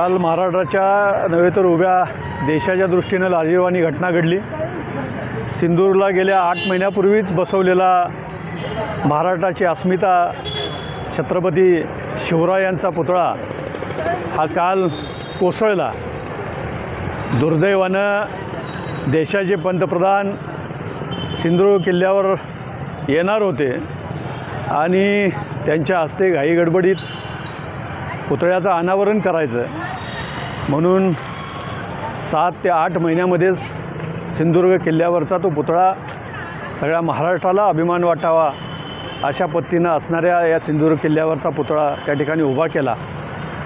काल महाराष्ट्राच्या नव्हे तर उभ्या देशाच्या दृष्टीनं लाजीरवाणी घटना घडली. सिंदूरला गेल्या आठ महिन्यापूर्वीच बसवलेला महाराष्ट्राची अस्मिता छत्रपती शिवरायांचा पुतळा हा काल कोसळला. दुर्दैवानं देशाचे पंतप्रधान सिंधुदुर्ग किल्ल्यावर येणार होते आणि त्यांच्या हस्ते घाईगडबडीत पुतळ्याचं अनावरण करायचं. म्हणून सात ते आठ महिन्यामध्येच सिंधुदुर्ग किल्ल्यावरचा तो पुतळा सगळ्या महाराष्ट्राला अभिमान वाटावा अशा पद्धतीनं असणाऱ्या या सिंधुदुर्ग किल्ल्यावरचा पुतळा त्या ठिकाणी उभा केला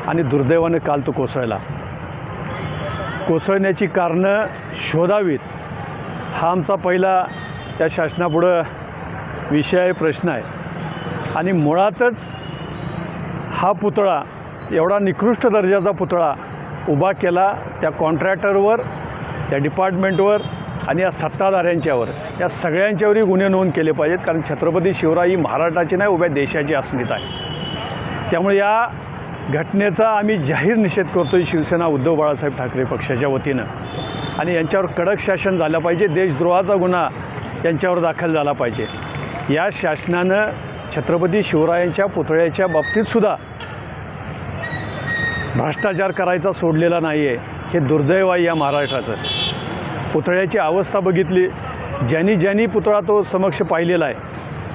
आणि दुर्दैवानं काल तो कोसळला. कोसळण्याची कारणं शोधावीत हा आमचा पहिला त्या शासनापुढं विषय प्रश्न आहे. आणि मुळातच हा पुतळा एवढा निकृष्ट दर्जाचा पुतळा उभा केला त्या कॉन्ट्रॅक्टरवर त्या डिपार्टमेंटवर आणि या सत्ताधाऱ्यांच्यावर. या सगळ्यांच्यावरही गुन्हे नोंद केले पाहिजेत कारण छत्रपती शिवराय ही महाराष्ट्राची नाही उभ्या देशाची अस्मिता आहे. त्यामुळे या घटनेचा आम्ही जाहीर निषेध करतो आहे शिवसेना उद्धव बाळासाहेब ठाकरे पक्षाच्या वतीनं. आणि यांच्यावर कडक शासन झालं पाहिजे देशद्रोहाचा गुन्हा यांच्यावर दाखल झाला पाहिजे. या शासनानं छत्रपती शिवरायांच्या पुतळ्याच्या बाबतीतसुद्धा भ्रष्टाचार करायचा सोडलेला नाही आहे हे दुर्दैव आहे या महाराष्ट्राचं. पुतळ्याची अवस्था बघितली ज्यांनी ज्यांनी पुतळा तो समक्ष पाहिलेला आहे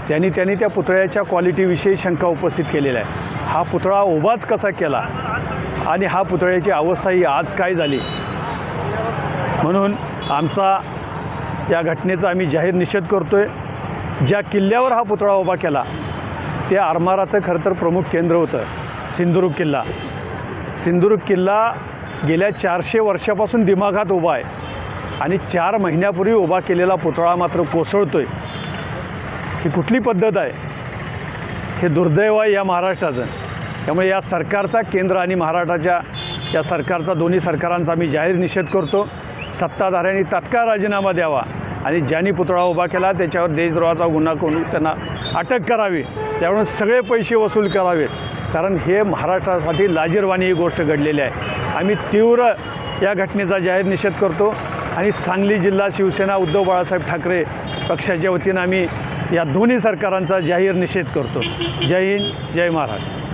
त्यांनी त्यांनी त्या पुतळ्याच्या क्वालिटीविषयी शंका उपस्थित केलेल्या आहे हा पुतळा उभाच कसा केला आणि हा पुतळ्याची अवस्था ही आज काय झाली? म्हणून आमचा या घटनेचा आम्ही जाहीर निषेध करतो आहे ज्या किल्ल्यावर हा पुतळा उभा केला ते आरमाराचं खरं तर प्रमुख केंद्र होतं सिंधुदुर्ग किल्ला. सिंधुदुर्ग किल्ला गेल्या चारशे वर्षापासून दिमागात उभा आहे आणि चार महिन्यापूर्वी उभा केलेला पुतळा मात्र कोसळतो आहे ही कुठली पद्धत आहे? हे दुर्दैव आहे या महाराष्ट्राचं. त्यामुळे या सरकारचा केंद्र आणि महाराष्ट्राच्या या सरकारचा दोन्ही सरकारांचा आम्ही जाहीर निषेध करतो. सत्ताधाऱ्यांनी तत्काळ राजीनामा द्यावा आणि ज्यांनी पुतळा उभा केला त्याच्यावर देशद्रोहाचा गुन्हा करून त्यांना अटक करावी. त्यामुळे सगळे पैसे वसूल करावेत. कारण हे महाराष्ट्रासाठी लाजीरवाणी ही गोष्ट घडलेली आहे. आम्ही तीव्र या घटनेचा जाहीर निषेध करतो आणि सांगली जिल्हा शिवसेना उद्धव बाळासाहेब ठाकरे पक्षाच्या वतीनं आम्ही या दोन्ही सरकारांचा जाहीर निषेध करतो. जय हिंद जय महाराष्ट्र.